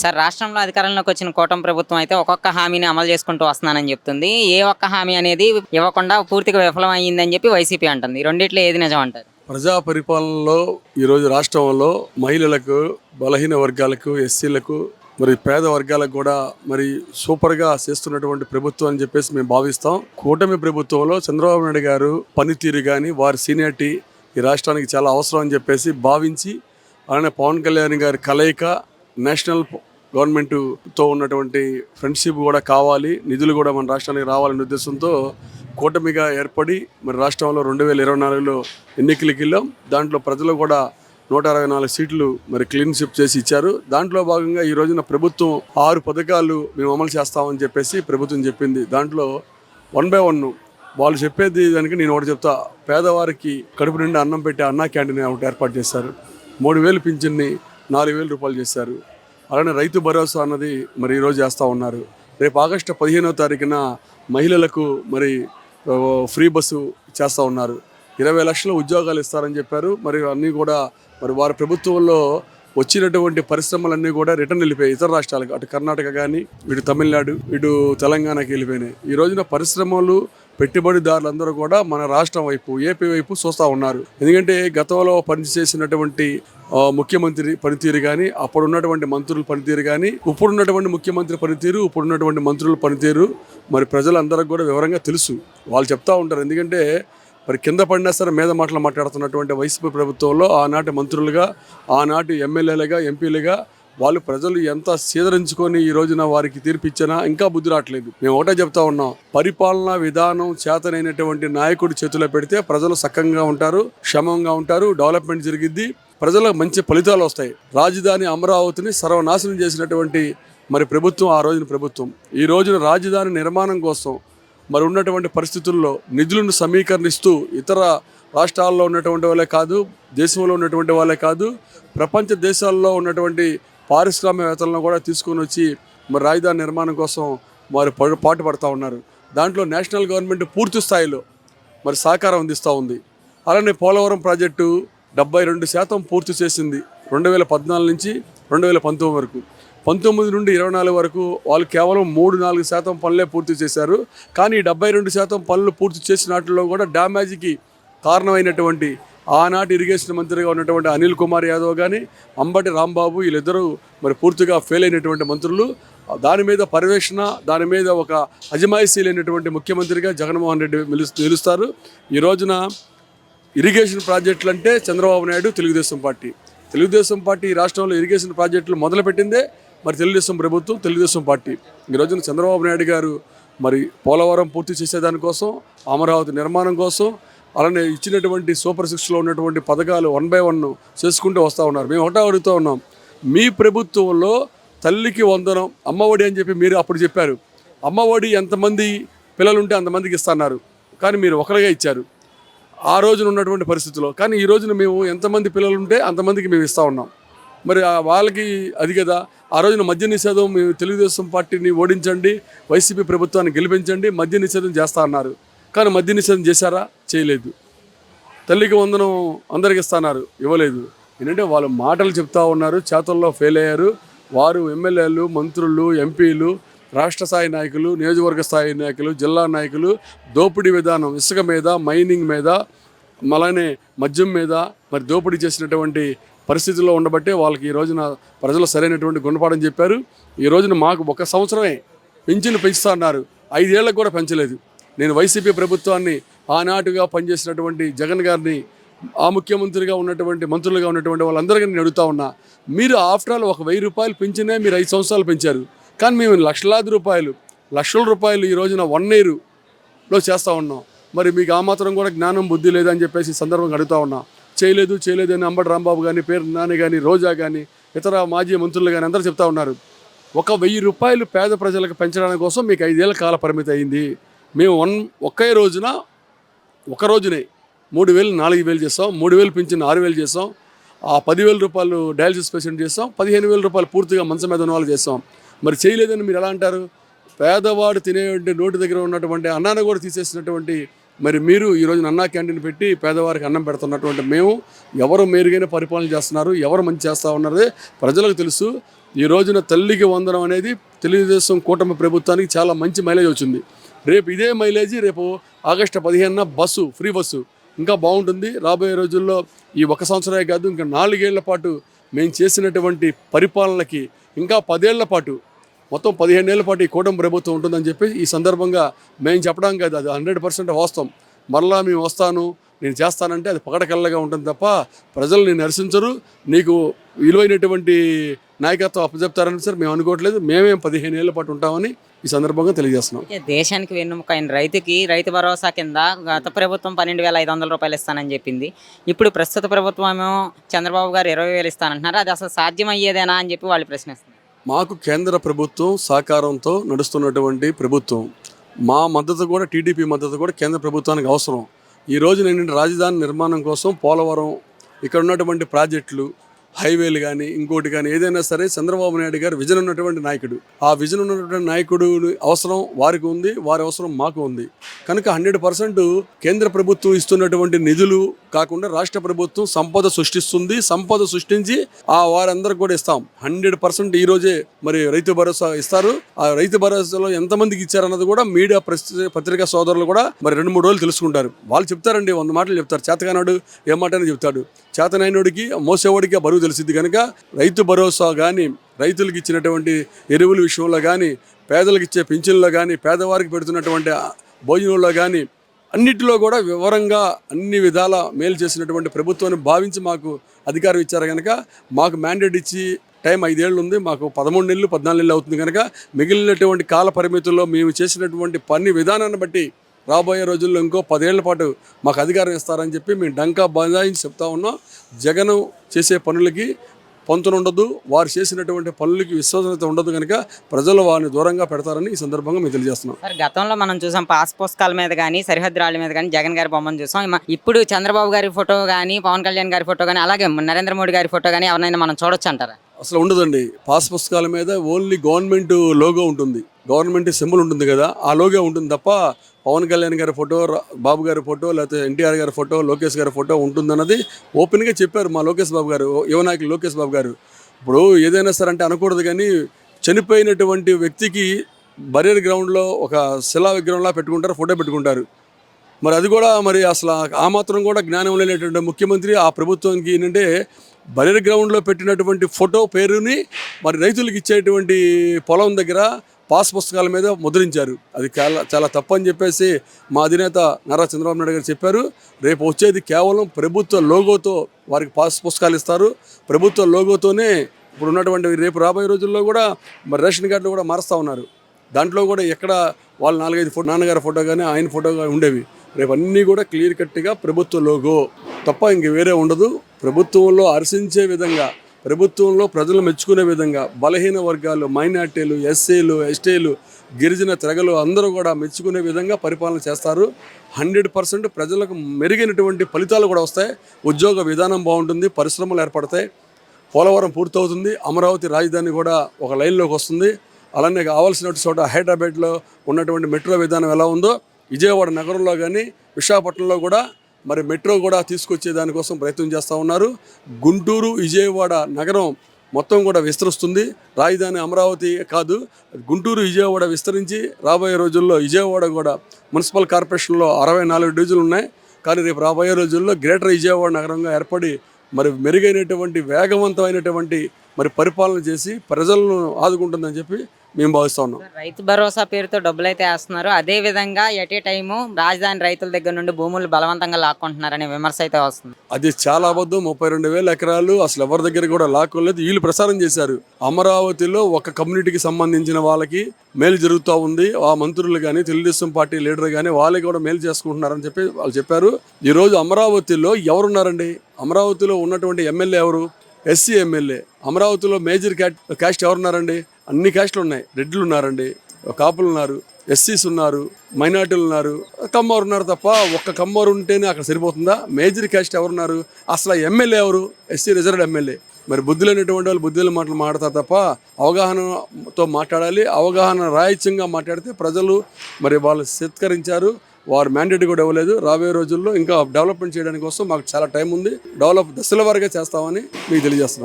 Sir రాష్ట్రంలో అధికారంలోకి వచ్చిన కూటమి ప్రభుత్వం అయితే ఒక్కొక్క హామీని అమలు చేసుకుంటూ వస్తున్నానని చెప్తుంది. ఏ ఒక్క హామీ అనేది ఇవ్వకుండా పూర్తిగా విఫలం అయ్యిందని చెప్పి వైసీపీ అంటుంది. ఈ రెండిట్లో ఏది నిజం అంటారు? ప్రజా పరిపాలనలో ఈరోజు రాష్ట్రంలో మహిళలకు బలహీన వర్గాలకు ఎస్సీలకు మరి పేద వర్గాలకు కూడా మరి సూపర్గా చేస్తున్నటువంటి ప్రభుత్వం అని చెప్పేసి మేము భావిస్తాం. కూటమి ప్రభుత్వంలో చంద్రబాబు నాయుడు గారు పనితీరు కానీ వారి సీనియారిటీ ఈ రాష్ట్రానికి చాలా అవసరం అని చెప్పేసి భావించి అలానే పవన్ కళ్యాణ్ గారి కలయిక నేషనల్ గవర్నమెంట్తో ఉన్నటువంటి ఫ్రెండ్షిప్ కూడా కావాలి నిధులు కూడా మన రాష్ట్రానికి రావాలనే ఉద్దేశంతో కూటమిగా ఏర్పడి మరి రాష్ట్రంలో రెండు వేల ఇరవై నాలుగులో ఎన్నికలకి వెళ్ళాం దాంట్లో ప్రజలు కూడా నూట అరవై నాలుగు సీట్లు మరి క్లీన్షిప్ చేసి ఇచ్చారు. దాంట్లో భాగంగా ఈ రోజున ప్రభుత్వం ఆరు పథకాలు మేము అమలు చేస్తామని చెప్పేసి ప్రభుత్వం చెప్పింది. దాంట్లో వన్ బై వన్ వాళ్ళు చెప్పేది దానికి నేను ఒకటి చెప్తా. పేదవారికి కడుపు నిండా అన్నం పెట్టి అన్నా క్యాంటీన్ ఒకటి ఏర్పాటు చేశారు. మూడు వేలు పింఛన్ని నాలుగు వేల రూపాయలు చేశారు. అలానే రైతు భరోసా అన్నది మరి ఈరోజు చేస్తూ ఉన్నారు. రేపు ఆగస్టు పదిహేనవ తారీఖున మహిళలకు మరి ఫ్రీ బస్సు చేస్తూ ఉన్నారు. ఇరవై లక్షల ఉద్యోగాలు ఇస్తారని చెప్పారు. మరి అన్నీ కూడా మరి వారి ప్రభుత్వంలో వచ్చినటువంటి పరిశ్రమలన్నీ కూడా రిటర్న్ వెళ్ళిపోయాయి. ఇతర రాష్ట్రాలకు అటు కర్ణాటక కానీ ఇటు తమిళనాడు ఇటు తెలంగాణకి వెళ్ళిపోయినాయి. ఈ రోజున పరిశ్రమలు పెట్టుబడిదారులందరూ కూడా మన రాష్ట్రం వైపు ఏపీ వైపు చూస్తూ ఉన్నారు. ఎందుకంటే గతంలో పనిచేసినటువంటి ముఖ్యమంత్రి పనితీరు కానీ అప్పుడు ఉన్నటువంటి మంత్రుల పనితీరు కానీ ఇప్పుడున్నటువంటి ముఖ్యమంత్రి పనితీరు ఇప్పుడున్నటువంటి మంత్రుల పనితీరు మరి ప్రజలందరికీ కూడా వివరంగా తెలుసు. వాళ్ళు చెప్తా ఉంటారు. ఎందుకంటే మరి కింద పడినా సరే మీద మాటలు మాట్లాడుతున్నటువంటి వైసీపీ ప్రభుత్వంలో ఆనాటి మంత్రులుగా ఆనాటి ఎమ్మెల్యేలుగా ఎంపీలుగా వాళ్ళు ప్రజలు ఎంత సీదరించుకొని ఈ రోజున వారికి తీర్పిచ్చినా ఇంకా బుద్ధి రావట్లేదు. మేము ఒకటే చెప్తా ఉన్నాం. పరిపాలనా విధానం చేతనైనటువంటి నాయకుడి చేతిలో పెడితే ప్రజలు సక్కంగా ఉంటారు క్షమంగా ఉంటారు డెవలప్మెంట్ జరిగిద్ది. ప్రజలకు మంచి ఫలితాలు వస్తాయి. రాజధాని అమరావతిని సర్వనాశనం చేసినటువంటి మరి ప్రభుత్వం ఆ రోజున ప్రభుత్వం. ఈ రోజున రాజధాని నిర్మాణం కోసం మరి ఉన్నటువంటి పరిస్థితుల్లో నిధులను సమీకరణిస్తూ ఇతర రాష్ట్రాల్లో ఉన్నటువంటి వాళ్ళే కాదు దేశంలో ఉన్నటువంటి వాళ్ళే కాదు ప్రపంచ దేశాల్లో ఉన్నటువంటి పారిశ్రామికవేత్తలను కూడా తీసుకొని వచ్చి మరి రాజధాని నిర్మాణం కోసం వారు పాటు పడుతూ ఉన్నారు. దాంట్లో నేషనల్ గవర్నమెంట్ పూర్తి స్థాయిలో మరి సహకారం అందిస్తూ ఉంది. అలానే పోలవరం ప్రాజెక్టు డెబ్బై రెండు శాతం పూర్తి చేసింది రెండు వేల పద్నాలుగు నుంచి రెండు వేల పంతొమ్మిది వరకు. పంతొమ్మిది నుండి ఇరవై నాలుగు వరకు వాళ్ళు కేవలం మూడు నాలుగు శాతం పనులే పూర్తి చేశారు. కానీ డెబ్బై రెండు శాతం పనులు పూర్తి చేసిన వాటిలో కూడా డ్యామేజ్కి కారణమైనటువంటి ఆనాటి ఇరిగేషన్ మంత్రిగా ఉన్నటువంటి అనిల్ కుమార్ యాదవ్ కానీ అంబటి రాంబాబు వీళ్ళిద్దరూ మరి పూర్తిగా ఫెయిల్ అయినటువంటి మంత్రులు. దాని మీద పర్యవేక్షణ దాని మీద ఒక అజమాయిషీ లేనటువంటి ముఖ్యమంత్రిగా జగన్మోహన్ రెడ్డి నిలుస్తారు. ఈ రోజున ఇరిగేషన్ ప్రాజెక్టులు అంటే చంద్రబాబు నాయుడు తెలుగుదేశం పార్టీ. తెలుగుదేశం పార్టీ ఈ రాష్ట్రంలో ఇరిగేషన్ ప్రాజెక్టులు మొదలుపెట్టిందే మరి తెలుగుదేశం ప్రభుత్వం తెలుగుదేశం పార్టీ. ఈ రోజున చంద్రబాబు నాయుడు గారు మరి పోలవరం పూర్తి చేసేదానికోసం అమరావతి నిర్మాణం కోసం అలానే ఇచ్చినటువంటి సూపర్ సిక్స్లో ఉన్నటువంటి పథకాలు వన్ బై వన్ చేసుకుంటూ వస్తూ ఉన్నారు. మేము ఒకటో అడుగుతూ ఉన్నాం. మీ ప్రభుత్వంలో తల్లికి వందనం అమ్మఒడి అని చెప్పి మీరు అప్పుడు చెప్పారు. అమ్మఒడి ఎంతమంది పిల్లలు ఉంటే అంతమందికి ఇస్తున్నారు. కానీ మీరు ఒకరిగా ఇచ్చారు. ఆ రోజున ఉన్నటువంటి పరిస్థితిలో. కానీ ఈ రోజున మేము ఎంతమంది పిల్లలు ఉంటే అంతమందికి మేము ఇస్తూ ఉన్నాం. మరి ఆ వాళ్ళకి అది కదా. ఆ రోజున మద్య నిషేధం మేము తెలుగుదేశం పార్టీని ఓడించండి వైసీపీ ప్రభుత్వాన్ని గెలిపించండి మద్య నిషేధం చేస్తా అన్నారు. కానీ మద్య నిషేధం చేశారా? చేయలేదు. తల్లికి వందనం అందరికి ఇస్తున్నారు ఇవ్వలేదు. ఏంటంటే వాళ్ళు మాటలు చెప్తా ఉన్నారు చేతల్లో ఫెయిల్ అయ్యారు. వారు ఎమ్మెల్యేలు మంత్రులు ఎంపీలు రాష్ట్ర స్థాయి నాయకులు నియోజకవర్గ స్థాయి నాయకులు జిల్లా నాయకులు దోపిడీ విధానం ఇసుక మీద మైనింగ్ మీద అలానే మద్యం మీద మరి దోపిడీ చేసినటువంటి పరిస్థితుల్లో ఉండబట్టే వాళ్ళకి ఈ రోజున ప్రజలు సరైనటువంటి గుణపాఠం చెప్పారు. ఈ రోజున మాకు ఒక సంవత్సరమే పెంచిన పెంచుతా అన్నారు. ఐదేళ్ళకు కూడా పెంచలేదు. నేను వైసీపీ ప్రభుత్వాన్ని ఆనాటుగా పనిచేసినటువంటి జగన్ గారిని ఆ ముఖ్యమంత్రిగా ఉన్నటువంటి మంత్రులుగా ఉన్నటువంటి వాళ్ళందరికీ నేను అడుగుతా ఉన్నా మీరు ఆఫ్టర్ ఆల్ ఒక వెయ్యి రూపాయలు పెంచినే మీరు ఐదు సంవత్సరాలు పెంచారు. కానీ మేము లక్షలాది రూపాయలు లక్షల రూపాయలు ఈ రోజున వన్ ఇయర్లో చేస్తూ ఉన్నాం. మరి మీకు ఆ మాత్రం కూడా జ్ఞానం బుద్ధి లేదని చెప్పేసి సందర్భంగా అడుగుతా ఉన్నా. చేయలేదు చేయలేదు అని అంబటి రాంబాబు కానీ పేరు నాని కానీ రోజా కానీ ఇతర మాజీ మంత్రులు కానీ అందరూ చెప్తా ఉన్నారు. ఒక వెయ్యి రూపాయలు పేద ప్రజలకు పెంచడానికి కోసం మీకు ఐదేళ్ళ కాల పరిమితి అయింది. మేము వన్ ఒకే రోజున ఒక రోజునే మూడు వేలు నాలుగు వేలు చేస్తాం. మూడు వేలు పెంచిన ఆరు వేలు చేస్తాం. ఆ పదివేల రూపాయలు డయాలసిస్ పేషెంట్ చేస్తాం. పదిహేను వేల రూపాయలు పూర్తిగా మంచం మీద ఉన్న వాళ్ళు చేస్తాం. మరి చేయలేదని మీరు ఎలా అంటారు? పేదవాడు తినేటువంటి నోటి దగ్గర ఉన్నటువంటి అన్నాన్ని కూడా తీసేసినటువంటి మరి మీరు ఈ రోజున అన్నా క్యాంటీన్ పెట్టి పేదవారికి అన్నం పెడుతున్నటువంటి మేము ఎవరు మెరుగైన పరిపాలన చేస్తున్నారు? ఎవరు మంచి చేస్తూ ఉన్నది ప్రజలకు తెలుసు. ఈ రోజున తల్లికి వందనం అనేది తెలుగుదేశం కూటమి ప్రభుత్వానికి చాలా మంచి మైలేజ్ వచ్చింది. రేపు ఇదే మైలేజ్ రేపు ఆగస్టు పదిహేనున బస్సు ఫ్రీ బస్సు. ఇంకా బాగుంటుంది. రాబోయే రోజుల్లో ఈ ఒక సంవత్సరమే కాదు ఇంకా నాలుగేళ్ళ పాటు మేము చేసినటువంటి పరిపాలనకి ఇంకా పదేళ్ళ పాటు మొత్తం పదిహేనేళ్ళ పాటు ఈ కూటమి ప్రభుత్వం ఉంటుందని చెప్పి ఈ సందర్భంగా మేము చెప్పడం కాదు. అది హండ్రెడ్ పర్సెంట్ వాస్తవం. మరలా మేము వస్తాను నేను చేస్తానంటే అది పగడకల్లగా ఉంటుంది తప్ప ప్రజలు నేను నరసించరు. నీకు విలువైనటువంటి నాయకత్వం అప్పచెప్తారని సార్ మేము అనుకోవట్లేదు. మేమే పదిహేను ఏళ్ళ పాటు ఉంటామని ఈ సందర్భంగా తెలియజేస్తున్నాం. దేశానికి వెన్నుముక అయిన రైతుకి రైతు భరోసా కింద గత ప్రభుత్వం పన్నెండు వేల ఐదు వందల రూపాయలు ఇస్తానని చెప్పింది. ఇప్పుడు ప్రస్తుత ప్రభుత్వం చంద్రబాబు గారు ఇరవై వేలు ఇస్తానంటున్నారు. అది అసలు సాధ్యమయ్యేదేనా అని చెప్పి వాళ్ళు ప్రశ్నిస్తున్నారు. మాకు కేంద్ర ప్రభుత్వం సహకారంతో నడుస్తున్నటువంటి ప్రభుత్వం. మా మద్దతు కూడా టీడీపీ మద్దతు కూడా కేంద్ర ప్రభుత్వానికి అవసరం. ఈ రోజు నేను రాజధాని నిర్మాణం కోసం పోలవరం ఇక్కడ ఉన్నటువంటి ప్రాజెక్టులు హైవేలు కానీ ఇంకోటి కానీ ఏదైనా సరే చంద్రబాబు నాయుడు గారు విజన్ ఉన్నటువంటి నాయకుడు. ఆ విజన్ ఉన్నటువంటి నాయకుడు అవసరం వారికి ఉంది వారి అవసరం మాకు ఉంది. కనుక హండ్రెడ్ పర్సెంట్ కేంద్ర ప్రభుత్వం ఇస్తున్నటువంటి నిధులు కాకుండా రాష్ట్ర ప్రభుత్వం సంపద సృష్టిస్తుంది సంపద సృష్టించి ఆ వారందరికి కూడా ఇస్తాం. హండ్రెడ్ పర్సెంట్ ఈ రోజే మరి రైతు భరోసా ఇస్తారు. ఆ రైతు భరోసాలో ఎంతమందికి ఇచ్చారన్నది కూడా మీడియా పత్రికా సోదరులు కూడా మరి రెండు మూడు రోజులు తెలుసుకుంటారు. వాళ్ళు చెప్తారండి వంద మాటలు చెప్తారు. చేతగానాడు ఏ మాట చెప్తాడు. చేతనైనడికి మోసేవాడికి ఆ బరువు తెలిసింది కనుక రైతు భరోసా కానీ రైతులకు ఇచ్చినటువంటి ఎరువుల విషయంలో కానీ పేదలకు ఇచ్చే పింఛన్లో కానీ పేదవారికి పెడుతున్నటువంటి భోజనంలో కానీ అన్నిటిలో కూడా వివరంగా అన్ని విధాల మేలు చేసినటువంటి ప్రభుత్వాన్ని భావించి మాకు అధికారం ఇచ్చారు కనుక మాకు మ్యాండేట్ ఇచ్చి టైం ఐదేళ్ళు ఉంది మాకు పదమూడు నెలలు పద్నాలుగు నెలలు అవుతుంది కనుక మిగిలినటువంటి కాల పరిమితుల్లో మేము చేసినటువంటి పని విధానాన్ని బట్టి రాబోయే రోజుల్లో ఇంకో పదేళ్ళ పాటు మాకు అధికారం ఇస్తారని చెప్పి మేము డంకా బజాయించి చెప్తా ఉన్నాం. జగన్ చేసే పనులకి పొంతన ఉండదు. వారు చేసినటువంటి పనులకి విశ్వసనీయత ఉండదు కనుక ప్రజలు వారిని దూరంగా పెడతారని ఈ సందర్భంగా మేము తెలియజేస్తున్నాం. సార్ గతంలో మనం చూసాం పాస్ పుస్తకాల మీద కానీ సరిహద్దు రాళ్ళ మీద కానీ జగన్ గారి బొమ్మను చూసాం. ఇప్పుడు చంద్రబాబు గారి ఫోటో కానీ పవన్ కళ్యాణ్ గారి ఫోటో కానీ అలాగే నరేంద్ర మోడీ గారి ఫోటో కానీ ఎవరైనా మనం చూడొచ్చు అంటారా? అసలు ఉండదండి. పాస్ పుస్తకాల మీద ఓన్లీ గవర్నమెంట్ లోగో ఉంటుంది. గవర్నమెంట్ సింబల్ ఉంటుంది కదా ఆ లోగే ఉంటుంది తప్ప పవన్ కళ్యాణ్ గారి ఫోటో బాబు గారి ఫోటో లేకపోతే ఎన్టీఆర్ గారి ఫోటో లోకేష్ గారి ఫోటో ఉంటుందన్నది ఓపెన్గా చెప్పారు మా లోకేష్ బాబు గారు యువ నాయకులు లోకేష్ బాబు గారు. ఇప్పుడు ఏదైనా సరే అంటే అనకూడదు కానీ చనిపోయినటువంటి వ్యక్తికి బరియర్ గ్రౌండ్లో ఒక శిలా విగ్రహంలా పెట్టుకుంటారు ఫోటో పెట్టుకుంటారు. మరి అది కూడా మరి అసలు ఆ మాత్రం కూడా జ్ఞానం లేనటువంటి ముఖ్యమంత్రి ఆ ప్రభుత్వానికి ఏంటంటే బరియర్ గ్రౌండ్లో పెట్టినటువంటి ఫోటో పేరుని మరి రైతులకు ఇచ్చేటువంటి పొలం దగ్గర పాస్ పుస్తకాల మీద ముద్రించారు. అది చాలా చాలా తప్పు అని చెప్పేసి మా అధినేత నారా చంద్రబాబు నాయుడు గారు చెప్పారు. రేపు వచ్చేది కేవలం ప్రభుత్వ లోగోతో వారికి పాస్ పుస్తకాలు ఇస్తారు. ప్రభుత్వ లోగోతోనే ఇప్పుడు ఉన్నటువంటి రేపు రాబోయే రోజుల్లో కూడా మరి రేషన్ కార్డులు కూడా మారుస్తూ ఉన్నారు. దాంట్లో కూడా ఎక్కడ వాళ్ళ నాలుగైదు ఫోటో నాన్నగారి ఫోటో కానీ ఆయన ఫోటో కానీ ఉండేవి. రేపన్నీ కూడా క్లియర్ కట్గా ప్రభుత్వ లోగో. తప్ప ఇంక వేరే ఉండదు. ప్రభుత్వంలో హర్షించే విధంగా ప్రభుత్వంలో ప్రజలు మెచ్చుకునే విధంగా బలహీన వర్గాలు మైనార్టీలు ఎస్సీలు ఎస్టీలు గిరిజన తెగలు అందరూ కూడా మెచ్చుకునే విధంగా పరిపాలన చేస్తారు. హండ్రెడ్ పర్సెంట్ ప్రజలకు మెరుగైనటువంటి ఫలితాలు కూడా వస్తాయి. ఉద్యోగ విధానం బాగుంటుంది పరిశ్రమలు ఏర్పడతాయి. పోలవరం పూర్తవుతుంది. అమరావతి రాజధాని కూడా ఒక లైన్లోకి వస్తుంది. అలానే కావాల్సిన చోట హైదరాబాద్లో ఉన్నటువంటి మెట్రో విధానం ఎలా ఉందో విజయవాడ నగరంలో కానీ విశాఖపట్నంలో కూడా మరి మెట్రో కూడా తీసుకొచ్చే దానికోసం ప్రయత్నం చేస్తూ ఉన్నారు. గుంటూరు విజయవాడ నగరం మొత్తం కూడా విస్తరిస్తుంది. రాజధాని అమరావతి కాదు గుంటూరు విజయవాడ విస్తరించి రాబోయే రోజుల్లో విజయవాడ కూడా మున్సిపల్ కార్పొరేషన్లో అరవై నాలుగు డివిజన్లు ఉన్నాయి. కానీ రేపు రాబోయే రోజుల్లో గ్రేటర్ విజయవాడ నగరంగా ఏర్పడి మరి మెరుగైనటువంటి వేగవంతమైనటువంటి మరి పరిపాలన చేసి ప్రజలను ఆదుకుంటుందని చెప్పి మేము భావిస్తూ ఉన్నాం. రైతు భరోసా పేరుతో డబ్బులు అయితే వేస్తున్నారు. అదే విధంగా ఎట్ ఏ టైము రాజధాని రైతుల దగ్గర నుండి భూములు బలవంతంగా లాక్కుంటున్నారనే విమర్శ అయితే వస్తుంది. అది చాలా అబద్ధం. ముప్పై రెండు వేల ఎకరాలు అసలు ఎవరి దగ్గర కూడా లాక్కోలేదు. వీళ్ళు ప్రసారం చేశారు. అమరావతిలో ఒక కమ్యూనిటీకి సంబంధించిన వాళ్ళకి మేలు జరుగుతూ ఉంది. ఆ మంత్రులు కానీ తెలుగుదేశం పార్టీ లీడర్ కానీ వాళ్ళే కూడా మేలు చేసుకుంటున్నారని చెప్పి వాళ్ళు చెప్పారు. ఈరోజు అమరావతిలో ఎవరున్నారండి? అమరావతిలో ఉన్నటువంటి ఎమ్మెల్యే ఎవరు? SC MLA. అమరావతిలో మేజర్ క్యాస్ట్ ఎవరున్నారండి? అన్ని క్యాస్ట్లు ఉన్నాయి. రెడ్లు ఉన్నారండి కాపులు ఉన్నారు ఎస్సీస్ ఉన్నారు మైనార్టీలు ఉన్నారు. కమ్మవారు ఉన్నారు తప్ప ఒక్క కమ్మవారు ఉంటేనే అక్కడ సరిపోతుందా? మేజర్ క్యాస్ట్ ఎవరున్నారు? అసలు ఎమ్మెల్యే ఎవరు? SC reserved MLA. మరి బుద్ధి లేనటువంటి వాళ్ళు బుద్ధి లేని మాటలు మాట్లాడతారు తప్ప అవగాహనతో మాట్లాడాలి. అవగాహన రాహిత్యంగా మాట్లాడితే ప్రజలు మరి వాళ్ళు సత్కరించారు. వారు మ్యాండేట్ కూడా ఇవ్వలేదు. రాబోయే రోజుల్లో ఇంకా డెవలప్మెంట్ చేయడానికి కోసం మాకు చాలా టైం ఉంది. డెవలప్ దశల వరకే చేస్తామని మీకు తెలియజేస్తున్నాను